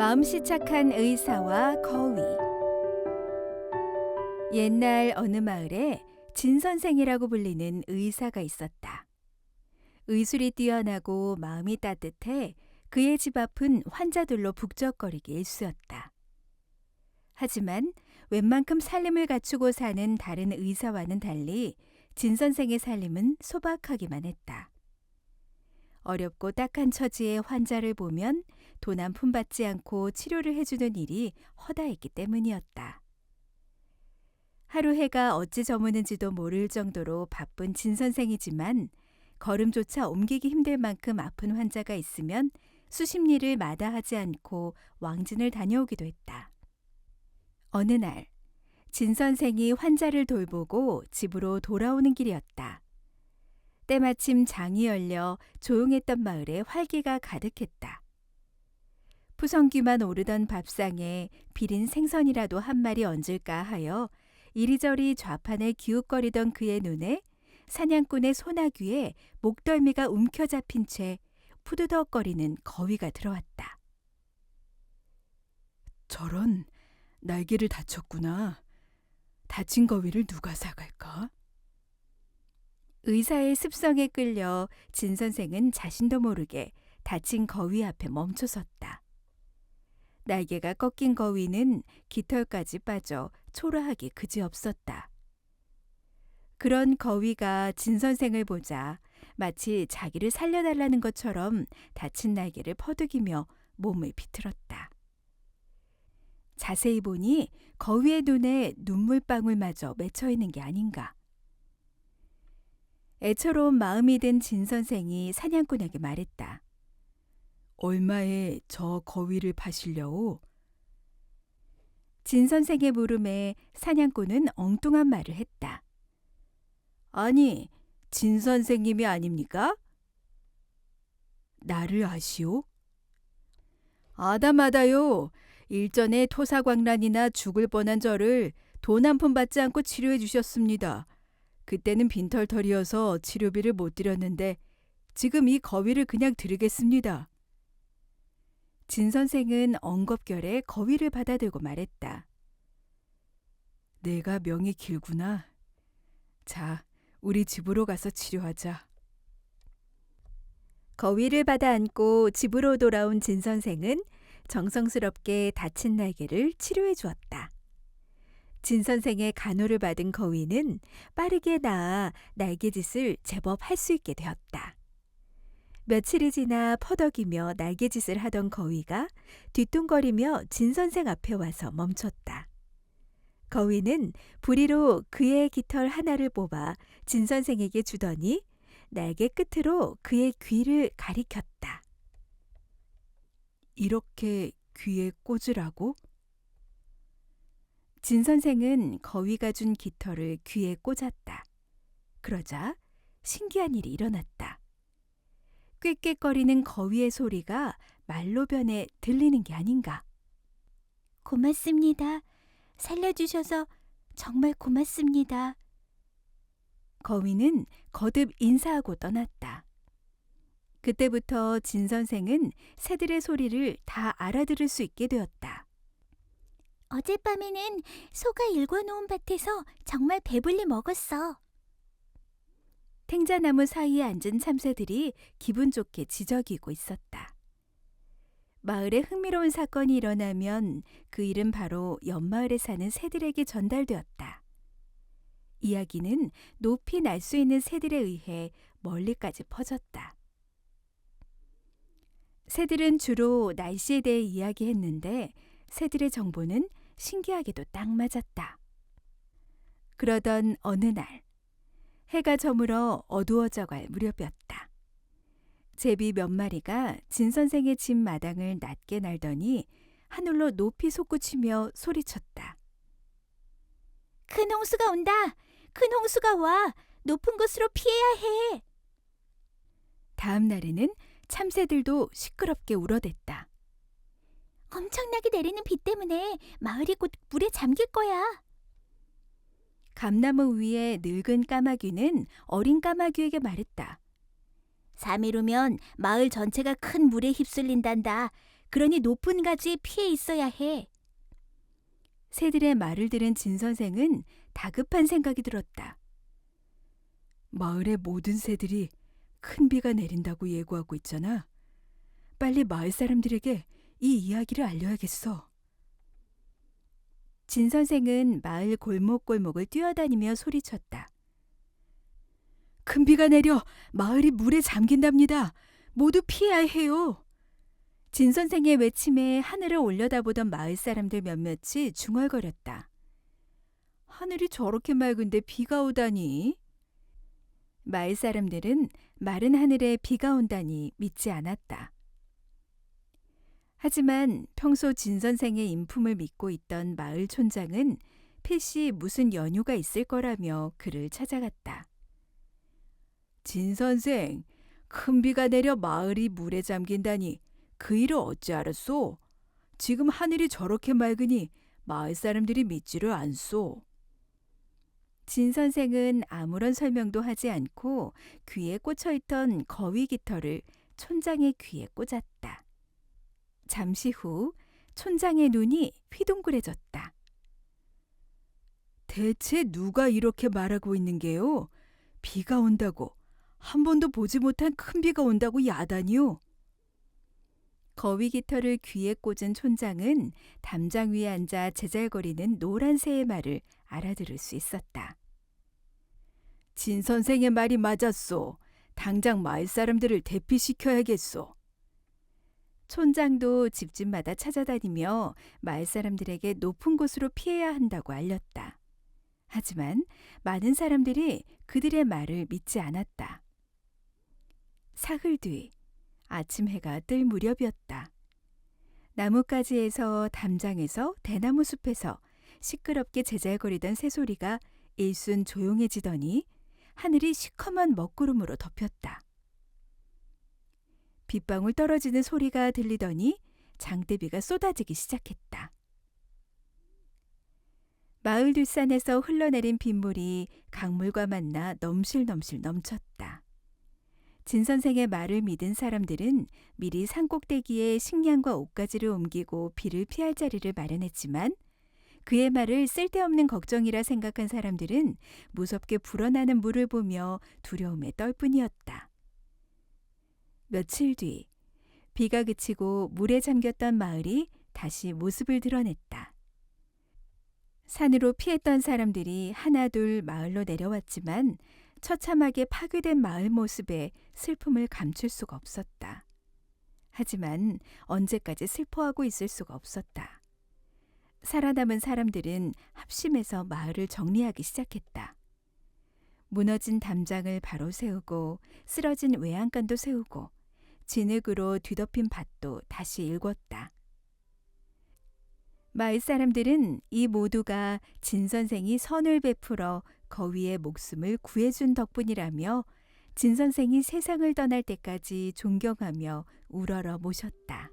마음씨 착한 의사와 거위 옛날 어느 마을에 진 선생이라고 불리는 의사가 있었다. 의술이 뛰어나고 마음이 따뜻해 그의 집 앞은 환자들로 북적거리기 일쑤였다. 하지만 웬만큼 살림을 갖추고 사는 다른 의사와는 달리 진 선생의 살림은 소박하기만 했다. 어렵고 딱한 처지의 환자를 보면 돈한푼 받지 않고 치료를 해주는 일이 허다했기 때문이었다. 하루 해가 어찌 저무는지도 모를 정도로 바쁜 진 선생이지만 걸음조차 옮기기 힘들 만큼 아픈 환자가 있으면 수십 리를 마다하지 않고 왕진을 다녀오기도 했다. 어느 날, 진 선생이 환자를 돌보고 집으로 돌아오는 길이었다. 때마침 장이 열려 조용했던 마을에 활기가 가득했다. 푸성귀만 오르던 밥상에 비린 생선이라도 한 마리 얹을까 하여 이리저리 좌판을 기웃거리던 그의 눈에 사냥꾼의 소나귀에 목덜미가 움켜잡힌 채 푸드덕거리는 거위가 들어왔다. 저런 날개를 다쳤구나. 다친 거위를 누가 사갈까? 의사의 습성에 끌려 진 선생은 자신도 모르게 다친 거위 앞에 멈춰섰다. 날개가 꺾인 거위는 깃털까지 빠져 초라하기 그지없었다. 그런 거위가 진 선생을 보자 마치 자기를 살려달라는 것처럼 다친 날개를 퍼득이며 몸을 비틀었다. 자세히 보니 거위의 눈에 눈물방울마저 맺혀 있는 게 아닌가. 애처로운 마음이 든 진 선생이 사냥꾼에게 말했다. 얼마에 저 거위를 파시려오? 진 선생의 물음에 사냥꾼은 엉뚱한 말을 했다. 아니, 진 선생님이 아닙니까? 나를 아시오? 아다마다요. 일전에 토사광란이나 죽을 뻔한 저를 돈 한 푼 받지 않고 치료해 주셨습니다. 그때는 빈털털이어서 치료비를 못 드렸는데 지금 이 거위를 그냥 드리겠습니다. 진 선생은 엉겁결에 거위를 받아들고 말했다. 내가 명이 길구나. 자, 우리 집으로 가서 치료하자. 거위를 받아 안고 집으로 돌아온 진 선생은 정성스럽게 다친 날개를 치료해 주었다. 진 선생의 간호를 받은 거위는 빠르게 나아 날개짓을 제법 할 수 있게 되었다. 며칠이 지나 퍼덕이며 날개짓을 하던 거위가 뒤뚱거리며 진 선생 앞에 와서 멈췄다. 거위는 부리로 그의 깃털 하나를 뽑아 진 선생에게 주더니 날개 끝으로 그의 귀를 가리켰다. 이렇게 귀에 꽂으라고? 진 선생은 거위가 준 깃털을 귀에 꽂았다. 그러자 신기한 일이 일어났다. 꾀꾀거리는 거위의 소리가 말로 변해 들리는 게 아닌가. 고맙습니다. 살려주셔서 정말 고맙습니다. 거위는 거듭 인사하고 떠났다. 그때부터 진 선생은 새들의 소리를 다 알아들을 수 있게 되었다. 어젯밤에는 소가 일궈놓은 밭에서 정말 배불리 먹었어. 탱자나무 사이에 앉은 참새들이 기분 좋게 지저귀고 있었다. 마을에 흥미로운 사건이 일어나면 그 일은 바로 옆마을에 사는 새들에게 전달되었다. 이야기는 높이 날 수 있는 새들에 의해 멀리까지 퍼졌다. 새들은 주로 날씨에 대해 이야기했는데 새들의 정보는 신기하게도 딱 맞았다. 그러던 어느 날, 해가 저물어 어두워져 갈 무렵이었다. 제비 몇 마리가 진 선생의 집 마당을 낮게 날더니 하늘로 높이 솟구치며 소리쳤다. 큰 홍수가 온다. 큰 홍수가 와. 높은 곳으로 피해야 해. 다음 날에는 참새들도 시끄럽게 울어댔다. 엄청나게 내리는 비 때문에 마을이 곧 물에 잠길 거야. 감나무 위에 늙은 까마귀는 어린 까마귀에게 말했다. 3일 후면 마을 전체가 큰 물에 휩쓸린단다. 그러니 높은 가지에 피해 있어야 해. 새들의 말을 들은 진 선생은 다급한 생각이 들었다. 마을의 모든 새들이 큰 비가 내린다고 예고하고 있잖아. 빨리 마을 사람들에게 이 이야기를 알려야겠어. 진 선생은 마을 골목골목을 뛰어다니며 소리쳤다. 큰 비가 내려 마을이 물에 잠긴답니다. 모두 피해야 해요. 진 선생의 외침에 하늘을 올려다보던 마을 사람들 몇몇이 중얼거렸다. 하늘이 저렇게 맑은데 비가 오다니. 마을 사람들은 마른 하늘에 비가 온다니 믿지 않았다. 하지만 평소 진 선생의 인품을 믿고 있던 마을 촌장은 필시 무슨 연유가 있을 거라며 그를 찾아갔다. 진 선생, 큰 비가 내려 마을이 물에 잠긴다니 그 일을 어찌 알았소? 지금 하늘이 저렇게 맑으니 마을 사람들이 믿지를 않소. 진 선생은 아무런 설명도 하지 않고 귀에 꽂혀 있던 거위 깃털을 촌장의 귀에 꽂았다. 잠시 후 촌장의 눈이 휘둥그레졌다. 대체 누가 이렇게 말하고 있는 게요? 비가 온다고 한 번도 보지 못한 큰 비가 온다고 야단이요? 거위 깃털을 귀에 꽂은 촌장은 담장 위에 앉아 제잘거리는 노란 새의 말을 알아들을 수 있었다. 진 선생의 말이 맞았소. 당장 마을 사람들을 대피시켜야겠소. 촌장도 집집마다 찾아다니며 마을 사람들에게 높은 곳으로 피해야 한다고 알렸다. 하지만 많은 사람들이 그들의 말을 믿지 않았다. 사흘 뒤 아침 해가 뜰 무렵이었다. 나뭇가지에서 담장에서 대나무 숲에서 시끄럽게 제잘거리던 새소리가 일순 조용해지더니 하늘이 시커먼 먹구름으로 덮였다. 빗방울 떨어지는 소리가 들리더니 장대비가 쏟아지기 시작했다. 마을 뒷산에서 흘러내린 빗물이 강물과 만나 넘실넘실 넘쳤다. 진 선생의 말을 믿은 사람들은 미리 산 꼭대기에 식량과 옷가지를 옮기고 비를 피할 자리를 마련했지만 그의 말을 쓸데없는 걱정이라 생각한 사람들은 무섭게 불어나는 물을 보며 두려움에 떨 뿐이었다. 며칠 뒤 비가 그치고 물에 잠겼던 마을이 다시 모습을 드러냈다. 산으로 피했던 사람들이 하나둘 마을로 내려왔지만 처참하게 파괴된 마을 모습에 슬픔을 감출 수가 없었다. 하지만 언제까지 슬퍼하고 있을 수가 없었다. 살아남은 사람들은 합심해서 마을을 정리하기 시작했다. 무너진 담장을 바로 세우고 쓰러진 외양간도 세우고 진흙으로 뒤덮인 밭도 다시 일궜다. 마을 사람들은 이 모두가 진 선생이 선을 베풀어 거위의 목숨을 구해준 덕분이라며 진 선생이 세상을 떠날 때까지 존경하며 우러러 모셨다.